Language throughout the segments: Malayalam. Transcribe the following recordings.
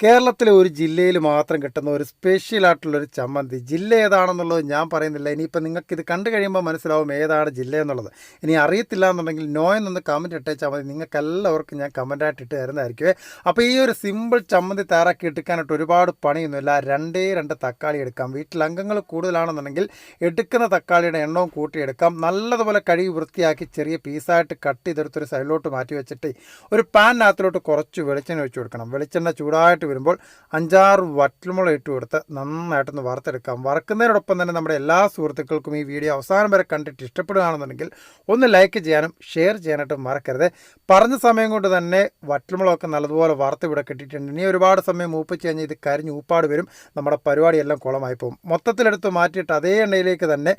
കേരളത്തിലെ ഒരു ജില്ലയിൽ മാത്രം കിട്ടുന്ന ഒരു സ്പെഷ്യൽ ആയിട്ടുള്ളൊരു ചമ്മന്തി. ജില്ല ഏതാണെന്നുള്ളത് ഞാൻ പറയുന്നില്ല. ഇനിയിപ്പോൾ നിങ്ങൾക്ക് ഇത് കണ്ടു കഴിയുമ്പോൾ മനസ്സിലാവും ഏതാണ് ജില്ല എന്നുള്ളത്. ഇനി അറിയത്തില്ല എന്നുണ്ടെങ്കിൽ നോ എന്നൊന്ന് കമന്റ് ഇട്ടേച്ചാൽ മതി നിങ്ങൾക്ക് എല്ലാവർക്കും ഞാൻ കമന്റായിട്ട് ഇട്ട് തരുന്നതായിരിക്കുമേ അപ്പോൾ ഈ ഒരു സിമ്പിൾ ചമ്മന്തി തയ്യാറാക്കി എടുക്കാനായിട്ട് ഒരുപാട് പണിയൊന്നുമില്ല. രണ്ടേ രണ്ട് തക്കാളി എടുക്കാം. വീട്ടിൽ അംഗങ്ങൾ കൂടുതലാണെന്നുണ്ടെങ്കിൽ എടുക്കുന്ന തക്കാളിയുടെ എണ്ണവും കൂട്ടിയെടുക്കാം നല്ലതുപോലെ കഴുകി വൃത്തിയാക്കി ചെറിയ പീസായിട്ട് കട്ട് ചെയ്തെടുത്തൊരു സൈഡിലോട്ട് മാറ്റി വെച്ചിട്ട് ഒരു പാനിനകത്തിലോട്ട് കുറച്ച് വെളിച്ചെണ്ണ വെച്ച് കൊടുക്കണം. വെളിച്ചെണ്ണ ചൂടായിട്ട് വരുമ്പോൾ അഞ്ചാറ് വറ്റൽമുളക് ഇട്ട് കൊടുത്ത് നന്നായിട്ടൊന്ന് വറുത്തെടുക്കാം. വറുക്കുന്നതിനോടൊപ്പം തന്നെ നമ്മുടെ എല്ലാ സുഹൃത്തുക്കൾക്കും ഈ വീഡിയോ അവസാനം വരെ കണ്ടിട്ട് ഇഷ്ടപ്പെടുകയാണെന്നുണ്ടെങ്കിൽ ഒന്ന് ലൈക്ക് ചെയ്യാനും ഷെയർ ചെയ്യാനായിട്ടും മറക്കരുത്. പറഞ്ഞ സമയം കൊണ്ട് തന്നെ വറ്റൽമുളകൊക്കെ നല്ലതുപോലെ വറുത്ത് ഇവിടെ കിട്ടിയിട്ടുണ്ട്. ഇനി ഒരുപാട് സമയം മൂപ്പിച്ച് കഴിഞ്ഞാൽ ഇത് കരിഞ്ഞ് ഊപ്പാട് വരും. നമ്മുടെ പരിപാടിയെല്ലാം കുളമായി പോകും മൊത്തത്തിലെടുത്ത് മാറ്റിയിട്ട് അതേ എണ്ണയിലേക്ക് തന്നെ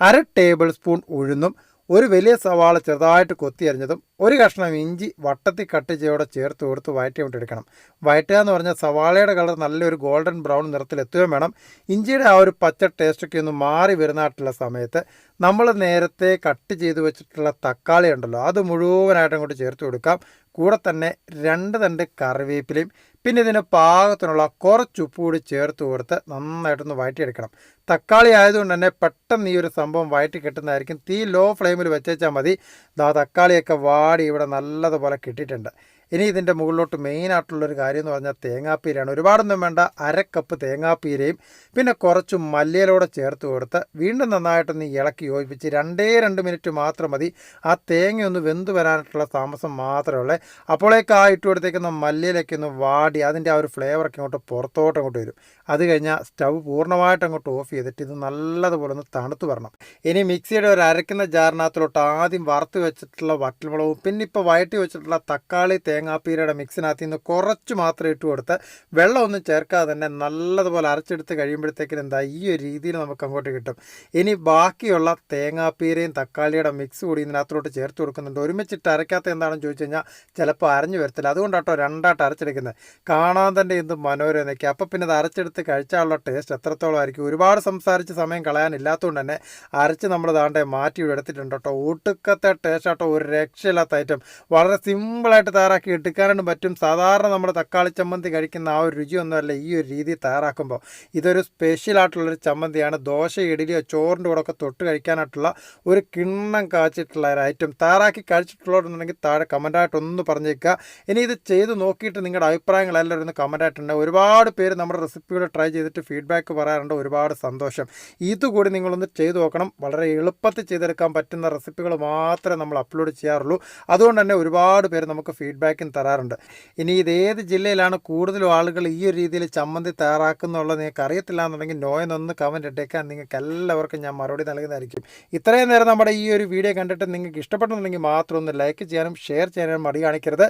അര ടേബിൾ സ്പൂൺ ഉഴുന്നും ഒരു വലിയ സവാള ചെറുതായിട്ട് കൊത്തി അരിഞ്ഞതും ഒരു കഷ്ണം ഇഞ്ചി വട്ടത്തിൽ കട്ട് ചെയ്യോടെ ചേർത്ത് കൊടുത്ത് വയറ്റി വിട്ടെടുക്കണം വയറ്റുക എന്ന് പറഞ്ഞാൽ സവാളയുടെ കളർ നല്ലൊരു ഗോൾഡൻ ബ്രൗൺ നിറത്തിൽ എത്തുകയും വേണം. ഇഞ്ചിയുടെ ആ ഒരു പച്ച ടേസ്റ്റൊക്കെ ഒന്ന് മാറി വരുന്നതായിട്ടുള്ള സമയത്ത് നമ്മൾ നേരത്തെ കട്ട് ചെയ്ത് വെച്ചിട്ടുള്ള തക്കാളി ഉണ്ടല്ലോ അത് മുഴുവനായിട്ടും കൂടി ചേർത്ത് കൊടുക്കാം. കൂടെ തന്നെ രണ്ട് തണ്ട് കറിവേപ്പിലയും പിന്നെ ഇതിന് പാകത്തിനുള്ള കുറച്ച് കൂടി ചേർത്ത് കൊടുത്ത് നന്നായിട്ടൊന്ന് വഴറ്റിയെടുക്കണം തക്കാളി ആയതുകൊണ്ട് തന്നെ പെട്ടെന്ന് ഈ ഒരു സംഭവം വഴറ്റി കിട്ടുന്നതായിരിക്കും. തീ ലോ ഫ്ലെയിമിൽ വെച്ചേച്ചാൽ മതി. ദാ തക്കാളിയൊക്കെ വാടി ഇവിടെ നല്ലതുപോലെ കിട്ടിയിട്ടുണ്ട്. ഇനി ഇതിന്റെ മുകളിലോട്ട് മെയിനായിട്ടുള്ളൊരു കാര്യം എന്ന് പറഞ്ഞാൽ തേങ്ങാപ്പീരയാണ് ഒരുപാടൊന്നും വേണ്ട അര കപ്പ് തേങ്ങാപ്പീരയും പിന്നെ കുറച്ച് മല്ലിയിലൂടെ ചേർത്ത് കൊടുത്ത് വീണ്ടും നന്നായിട്ടൊന്ന് ഇളക്കി യോജിപ്പിച്ച് രണ്ടേ രണ്ട് മിനിറ്റ് മാത്രം മതി. ആ തേങ്ങയൊന്ന് വെന്ത് വരാനായിട്ടുള്ള താമസം മാത്രമേ ഉള്ളൂ. അപ്പോഴേക്ക് ആ ഇട്ട് കൊടുത്തേക്കുന്ന മല്ലിയിലേക്ക് ഒന്ന് വാടി അതിന്റെ ആ ഒരു ഫ്ലേവറൊക്കെ ഇങ്ങോട്ട് പുറത്തോട്ട് അങ്ങോട്ട് വരും. അത് കഴിഞ്ഞാൽ സ്റ്റവ് പൂർണമായിട്ട് അങ്ങോട്ട് ഓഫ് ചെയ്തിട്ട് ഇത് നല്ലതുപോലെ ഒന്ന് തണുത്ത് വരണം. ഇനി മിക്സിയുടെ ഒരു അരക്കുന്ന ജാറിനകത്തിലോട്ട് ആദ്യം വറുത്ത് വെച്ചിട്ടുള്ള വറ്റൽമുളകും പിന്നെ ഇപ്പോൾ വയറ്റി വെച്ചിട്ടുള്ള തക്കാളി തേങ്ങാപ്പീരയുടെ മിക്സിനകത്ത് നിന്ന് കുറച്ച് മാത്രം ഇട്ട് കൊടുത്ത് വെള്ളം ഒന്നും ചേർക്കാതെ തന്നെ നല്ലതുപോലെ അരച്ചെടുത്ത് കഴിയുമ്പോഴത്തേക്കിനും എന്താ ഈ ഒരു രീതിയിൽ നമുക്ക് അങ്ങോട്ട് കിട്ടും. ഇനി ബാക്കിയുള്ള തേങ്ങാപ്പീരയും തക്കാളിയുടെ മിക്സ് കൂടി ഇതിനകത്തോട്ട് ചേർത്ത് കൊടുക്കുന്നുണ്ട്. ഒരുമിച്ചിട്ട് അരയ്ക്കാത്ത എന്താണെന്ന് ചോദിച്ചു കഴിഞ്ഞാൽ ചിലപ്പോൾ അരഞ്ഞു വരത്തില്ല. അതുകൊണ്ടാട്ടോ രണ്ടായിട്ട് അരച്ചെടുക്കുന്നത്. കാണാൻ തന്നെ എന്ത് മനോരമയൊക്കെ. അപ്പോൾ പിന്നെ അത് അരച്ചെടുത്ത് കഴിച്ചാലുള്ള ടേസ്റ്റ് എത്രത്തോളം ആയിരിക്കും? ഒരുപാട് സംസാരിച്ച് സമയം കളയാനില്ലാത്തതുകൊണ്ട് തന്നെ അരച്ച് നമ്മൾ ദാണ്ടെ മാറ്റി എടുത്തിട്ടുണ്ട് കേട്ടോ. ഒട്ടുക്കത്തെ ടേസ്റ്റ് ആട്ടോ. ഒരു രക്ഷയില്ലാത്ത ഐറ്റം വളരെ സിമ്പിളായിട്ട് തയ്യാറാക്കി എടുക്കാനും പറ്റും സാധാരണ നമ്മൾ തക്കാളി ചമ്മന്തി കഴിക്കുന്ന ആ ഒരു രുചിയൊന്നുമല്ല ഈ ഒരു രീതി തയ്യാറാക്കുമ്പോൾ. ഇതൊരു സ്പെഷ്യൽ ആയിട്ടുള്ളൊരു ചമ്മന്തിയാണ്. ദോശ ഇഡലിയോ ചോറിന്റെ കൂടെ ഒക്കെ തൊട്ട് കഴിക്കാനായിട്ടുള്ള ഒരു കിണ്ണം കാച്ചിട്ടുള്ള ഒരു ഐറ്റം തയ്യാറാക്കി കഴിച്ചിട്ടുള്ളവരുണ്ടെങ്കിൽ താഴെ കമന്റായിട്ട് ഒന്ന് പറഞ്ഞേക്കുക. ഇനി ഇത് ചെയ്ത് നോക്കിയിട്ട് നിങ്ങളുടെ അഭിപ്രായങ്ങൾ എല്ലാവരും ഒന്ന് കമന്റായിട്ടുണ്ട് ഒരുപാട് പേര് നമ്മുടെ റെസിപ്പികൾ ട്രൈ ചെയ്തിട്ട് ഫീഡ്ബാക്ക് പറയാറുണ്ട്. ഒരുപാട് സന്തോഷം. ഇതുകൂടി നിങ്ങളൊന്ന് ചെയ്തു നോക്കണം. വളരെ എളുപ്പത്തിൽ ചെയ്തെടുക്കാൻ പറ്റുന്ന റെസിപ്പികൾ മാത്രമേ നമ്മൾ അപ്ലോഡ് ചെയ്യാറുള്ളൂ. അതുകൊണ്ട് തന്നെ ഒരുപാട് പേര് നമുക്ക് ഫീഡ്ബാക്കും തരാറുണ്ട്. ഇനി ഇത് ഏത് ജില്ലയിലാണ് കൂടുതലും ആളുകൾ ഈ ഒരു രീതിയിൽ ചമ്മന്തി തയ്യാറാക്കുന്നുള്ളത് നിങ്ങൾക്ക് അറിയത്തില്ല എന്നുണ്ടെങ്കിൽ നോയെന്നൊന്ന് കമന്റ് ഇട്ടേക്കാൻ നിങ്ങൾക്ക് എല്ലാവർക്കും ഞാൻ മറുപടി നൽകുന്നതായിരിക്കും. ഇത്രയും നേരം നമ്മുടെ ഈ ഒരു വീഡിയോ കണ്ടിട്ട് നിങ്ങൾക്ക് ഇഷ്ടപ്പെട്ടുണ്ടെങ്കിൽ മാത്രം ഒന്ന് ലൈക്ക് ചെയ്യാനും ഷെയർ ചെയ്യാനും മടി കാണിക്കരുത്.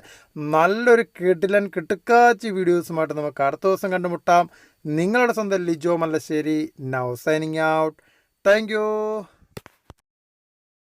നല്ലൊരു കിടിലൻ കിട്ടുക്കാച്ചി വീഡിയോസുമായിട്ട് നമുക്ക് അടുത്ത ദിവസം കണ്ടുമുട്ടാം. നിങ്ങളുടെ സ്വന്തം Lijo Mallassery. Now signing out thank